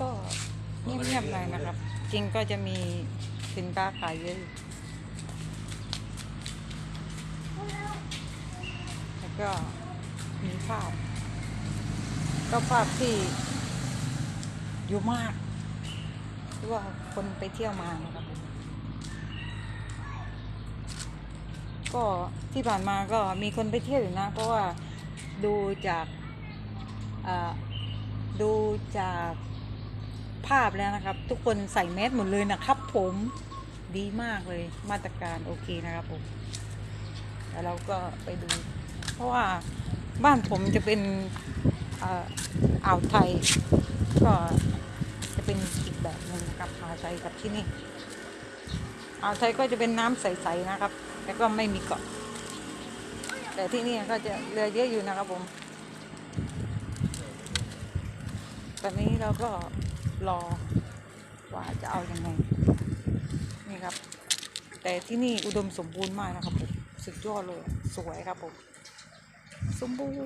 ก็เงียบๆหน่อยนะครับ จริงก็จะมีสินค้าขายเยอะอยู่แล้วก็มีภาพ ก็ภาพที่อยู่มากหรือว่าคนไปเที่ยวมานะครับ ก็ที่ผ่านมาก็มีคนไปเที่ยวอยู่นะ เพราะว่าดูจากดูจาก ภาพแล้วนะครับ ทุกคนใส่แมสหมดเลยนะครับผมดีมากเลยมาตรการโอเคนะครับผมแล้วเราก็ไปดู เพราะว่าบ้านผมจะเป็นอ่าอ่าวไทย ก็จะเป็นอีกแบบหนึ่งกับอ่าวไทยกับที่นี่อ่าวไทยก็จะเป็นน้ำใสๆนะครับ แล้วก็ไม่มีเกาะ แต่ที่นี่ก็จะเรือเยอะอยู่นะครับผม ตอนนี้เราก็ รอว่าจะเอาอยัางไงนี่ครับ แต่ที่นี่อุดมสมบูรณ์มากนะครับผมสุดยอดเลย สวยครับผม สมบูรณ์